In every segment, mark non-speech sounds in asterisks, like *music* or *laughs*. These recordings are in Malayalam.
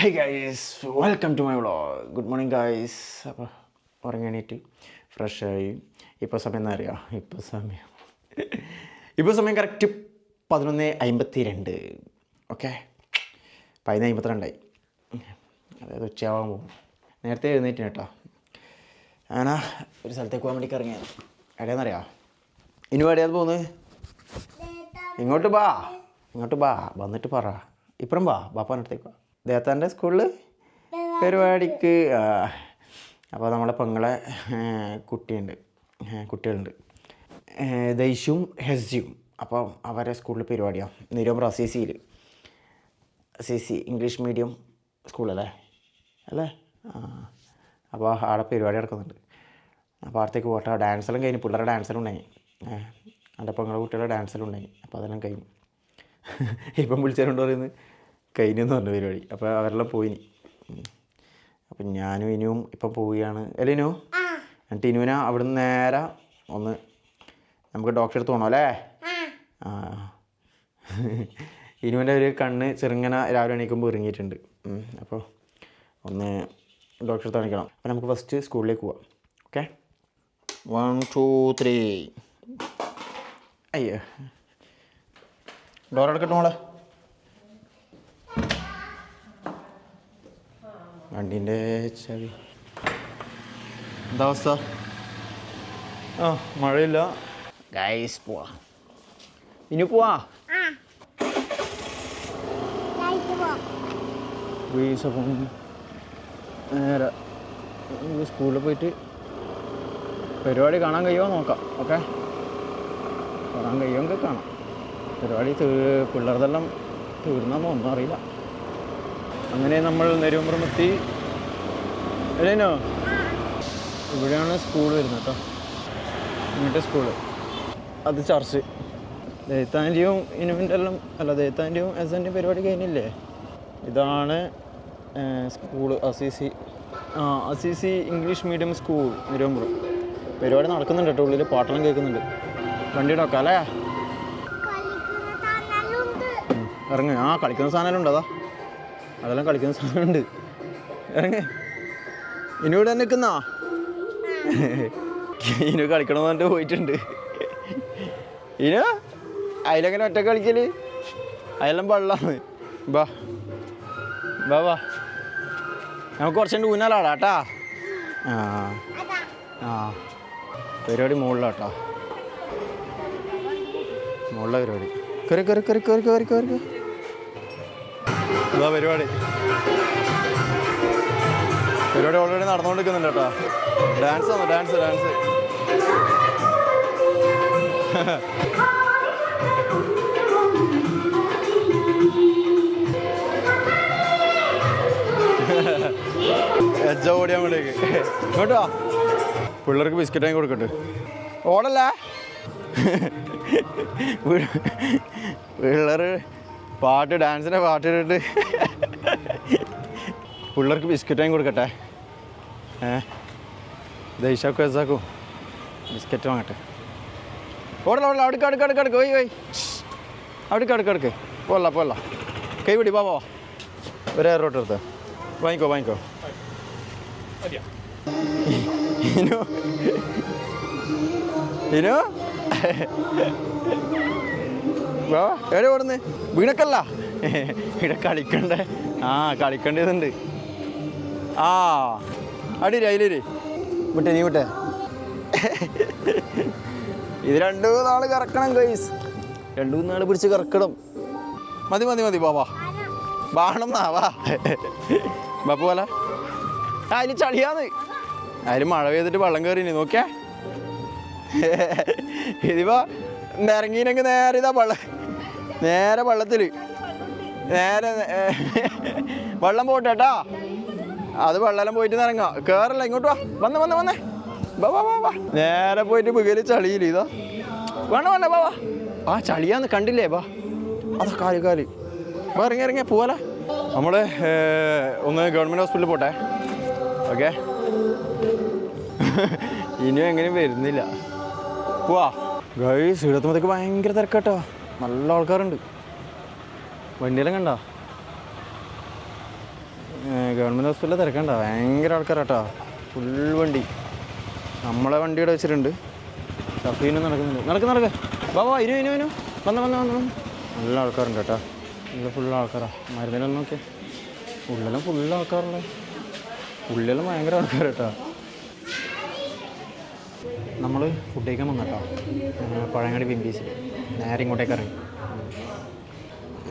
Hi guys welcome to my vlog good morning guys അപ്പോൾ ഉറങ്ങണീറ്റ് ഫ്രഷായി ഇപ്പോൾ സമയം എന്താ അറിയാം? ഇപ്പോൾ സമയം. ഇപ്പോൾ സമയം കറക്റ്റ് പതിനൊന്ന് അമ്പത്തി രണ്ട് ഓക്കെ പതിനൊന്ന് അമ്പത്തിരണ്ടായി അതായത് ഉച്ചയാവാൻ പോകും. നേരത്തെ എഴുന്നേറ്റിന് കേട്ടോ. അങ്ങനെ ഒരു സ്ഥലത്തേക്ക് പോകാൻ വേണ്ടി ഇറങ്ങിയത്. എവിടെയാണെന്നറിയാം ഇനി എവിടെയാണ് പോകുന്നത് ഇങ്ങോട്ട് ബാ ഇങ്ങോട്ട് ബാ വന്നിട്ട് പറ. ഇപ്പുറം ബാ ബാപ്പാന്റെ അടുത്തേക്ക് വാ. ദേത്താന്റെ സ്കൂളിൽ പരിപാടിക്ക് ആ, അപ്പോൾ നമ്മളെ പെങ്ങളെ കുട്ടിയുണ്ട് കുട്ടികളുണ്ട്. ദൈഷും ഹെസ്ജിയും അപ്പം അവരെ സ്കൂളിൽ പരിപാടിയാണ് നിരോമ്പർ സി സിയിൽ സി സി ഇംഗ്ലീഷ് മീഡിയം സ്കൂളല്ലേ? അല്ലേ? അപ്പോൾ ആടെ പരിപാടി നടക്കുന്നുണ്ട്. അപ്പോൾ അടുത്തേക്ക് പോട്ടെ. ഡാൻസെല്ലാം കഴിഞ്ഞ് പിള്ളേരുടെ ഡാൻസെല്ലാം ഉണ്ടായി. എന്റെ പെങ്ങളുടെ കുട്ടികളുടെ ഡാൻസെല്ലാം ഉണ്ടായി. അപ്പോൾ അതെല്ലാം കഴിഞ്ഞു. ഇപ്പം വിളിച്ചവരുണ്ട് പറയുന്നത്? കഴിഞ്ഞെന്ന് പറഞ്ഞ പരിപാടി. അപ്പോൾ അവരെല്ലാം പോയിനി. അപ്പം ഞാനും ഇനിയും ഇപ്പം പോവുകയാണ്. അല്ലേ ഇനു? എന്നിട്ട് ഇനുവിനെ അവിടുന്ന് നേരെ ഒന്ന് നമുക്ക് ഡോക്ടറെ അടുത്ത് പോകണം അല്ലേ? ആ. ഇനുവിന്റെ ഒരു കണ്ണ് ചെറുങ്ങനെ രാവിലെ എണീക്കുമ്പോൾ ഇറങ്ങിയിട്ടുണ്ട്. അപ്പോൾ ഒന്ന് ഡോക്ടറെ അടുത്ത് കാണിക്കണം. അപ്പോൾ നമുക്ക് ഫസ്റ്റ് സ്കൂളിലേക്ക് പോവാം. ഓക്കെ വൺ ടു ത്രീ അയ്യോ. ഡോർ എടുക്കട്ടെ മോളെ? വണ്ടീന്റെ ചവി. എന്താ അവസ്ഥ? ആ മഴയില്ല. ഗൈസ് പോവാ. ഇനി പോവാ. അപ്പം നേരെ സ്കൂളിൽ പോയിട്ട് പരിപാടി കാണാൻ കഴിയുമോ നോക്കാം ഓക്കെ? കാണാൻ കഴിയുമെങ്കിൽ കാണാം. പരിപാടി തീ പിള്ളേർതെല്ലാം തീർന്നാന്നോ ഒന്നും അറിയില്ല. അങ്ങനെ നമ്മൾ നെരുമ്പ്രമെത്തി അല്ലേനോ ഇവിടെയാണ് സ്കൂൾ വരുന്നത് കേട്ടോ ഇങ്ങോട്ട് സ്കൂൾ അത് ചർച്ച്. ദൈത്താന്റെയും ഇനുവിന്റെ എല്ലാം അല്ല ദൈത്താന്റെയും എസ് എന്റെയും പരിപാടി കഴിഞ്ഞില്ലേ? ഇതാണ് സ്കൂൾ അസീസി. ആ അസീസി ഇംഗ്ലീഷ് മീഡിയം സ്കൂൾ നിരുവമ്പുറം പരിപാടി നടക്കുന്നുണ്ട് കേട്ടോ ഉള്ളിൽ പാട്ടെല്ലാം കേൾക്കുന്നുണ്ട്. വണ്ടി ഇടക്കാം അല്ലേ? ഉം. ആ കളിക്കുന്ന സാധനം ഉണ്ടോ അതാ. അതെല്ലാം കളിക്കുന്ന സമയമുണ്ട് ഇറങ്ങ് ഇനി ഇവിടെ നിൽക്കുന്നോ? ഇനി കളിക്കണം പറഞ്ഞിട്ട് പോയിട്ടുണ്ട്. ഇനോ അതിലെങ്ങനെ ഒറ്റ കളിക്കൽ? അതെല്ലാം വെള്ളമാണ് ബാ. ബാ ബാ. നമുക്ക് കുറച്ചുണ്ട് ഊന്നാലാടാ കേട്ടാ. ആ. ആ. പരിപാടി മുകളിലാട്ടാ. മുകളിലെ പരിപാടി. കയറി കയറി കയറി കയറി കയറി കയറി ഇതാ പരിപാടി. പരിപാടി ഓൾറെഡി നടന്നുകൊണ്ടിരിക്കുന്നുണ്ട് കേട്ടോ. ഡാൻസ് ആണ് ഡാൻസ് ഡാൻസ് എജ്ജ ഇങ്ങോട്ട്. പിള്ളേർക്ക് ബിസ്ക്കറ്റ് വാങ്ങി കൊടുക്കട്ടെ. ഓടല്ലേ? പിള്ളേർ പാട്ട് ഡാൻസിന്റെ പാട്ട് ഇട്ടിട്ട് പിള്ളേർക്ക് ബിസ്ക്കറ്റും കൊടുക്കട്ടെ. ദൈശാക്കും എസാക്കും ബിസ്ക്കറ്റ് വാങ്ങട്ടെ. ഓടല ഓടല അടുക്ക അടുക്ക അടുക്ക് ഓയ് പോയി അടുക്ക് അടുക്ക് അടുക്ക്. പോല്ല പോല്ല കൈ പിടി വാ വാ ഒരേ റോട്ട് എടുത്ത്. വാങ്ങിക്കോ വാങ്ങിക്കോ. ഇനു? ഇനു? വാ. എവിടെ ഓടുന്ന്? വീണക്കല്ല? ഇവിടെ കളിക്കണ്ട. ആ കളിക്കേണ്ടതുണ്ട്. ആ അടി അതിലൊരു വിട്ടെ നീ വിട്ടെ. ഇത് രണ്ടു നാൾ കറക്കണം ഗൈസ് രണ്ടു മൂന്ന് നാൾ പിടിച്ച് കറക്കണം. മതി മതി മതി വാ വാ. ബാണം നാവാ വാ. ബാപ്പു പോലെ ആ അതിൽ ചളിയാന്ന്. അതിൽ മഴ പെയ്തിട്ട് വെള്ളം കയറിനി നോക്കിയാ. ഇതിപ്പോ ഇറങ്ങിയില്ലെങ്കിൽ നേരെ ഇതാ വെള്ളം. നേരെ വെള്ളത്തിൽ നേരെ വെള്ളം പോട്ടെ കേട്ടാ. അത് വെള്ളം പോയിട്ട് ഇറങ്ങാം. കേറല്ല ഇങ്ങോട്ട് വാ. വന്ന് വന്ന് വന്നേ. വാ വാ വാ നേരെ പോയിട്ട് മികൽ ചളിയില്ല ഇതാ. വേണ്ട വേണ്ട വാ വാ. ആ ചളിയാന്ന് കണ്ടില്ലേ ബാ അതാ കാൽ കാൽ. ബാ ഇറങ്ങി ഇറങ്ങിയ പോവാല. നമ്മൾ ഒന്ന് ഗവൺമെന്റ് ഹോസ്പിറ്റലിൽ പോട്ടെ. ഓക്കെ. ഇനിയും എങ്ങനെയും വരുന്നില്ല. പോവാ. ഗൈസ് ഇടത്തുമ്പോഴത്തേക്ക് ഭയങ്കര തിരക്കാട്ടോ. നല്ല ആൾക്കാരുണ്ട്. വണ്ടിയെല്ലാം കണ്ട? ഗവൺമെന്റ് ഹോസ്പിറ്റലിൽ തിരക്കണ്ട. ഭയങ്കര ആൾക്കാരാട്ടാ. ഫുൾ വണ്ടി. നമ്മളെ വണ്ടി ഇവിടെ വെച്ചിട്ടുണ്ട്. സഫീനും നടക്കുന്നുണ്ട്. നടക്ക് നടക്ക്. ബാബാ ഇനു ഇനു ഇനു വന്ന് വന്ന് വന്ന് നല്ല ആൾക്കാരുണ്ട് കേട്ടോ നല്ല ഫുൾ ആൾക്കാരാ. മരുന്നിലൊന്നും നോക്കിയാൽ ഉള്ളിലും ഫുൾ ആൾക്കാരുള്ള. ഉള്ളിലും ഭയങ്കര ആൾക്കാർ കേട്ടോ നമ്മൾ ഫുഡ് കഴിക്കാൻ വന്നട്ടോ പഴങ്ങാടി ബിംബീസിൽ നേരെ ഇങ്ങോട്ടേക്ക് ഇറങ്ങി.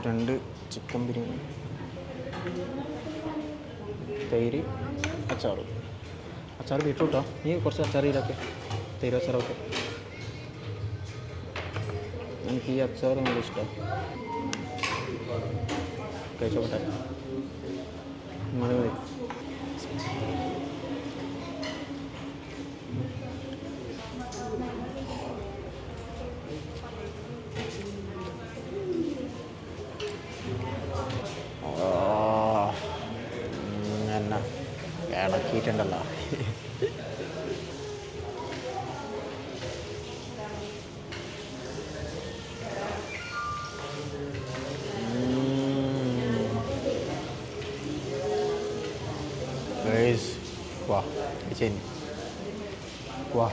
രണ്ട് ചിക്കൻ ബിരിയാണി. തൈര് അച്ചാറ്. അച്ചാർ ബീട്രൂട്ടോ? നീ കുറച്ച് അച്ചാർ ഇതിലൊക്കെ തൈര് അച്ചാറൊക്കെ. എനിക്ക് ഈ അച്ചാർ നല്ല ഇഷ്ടമാണ് കഴിച്ചോട്ടെ. മതി. ഇളക്കിയിട്ടുണ്ടല്ലോ *laughs* Guys, wah, di sini. Wah,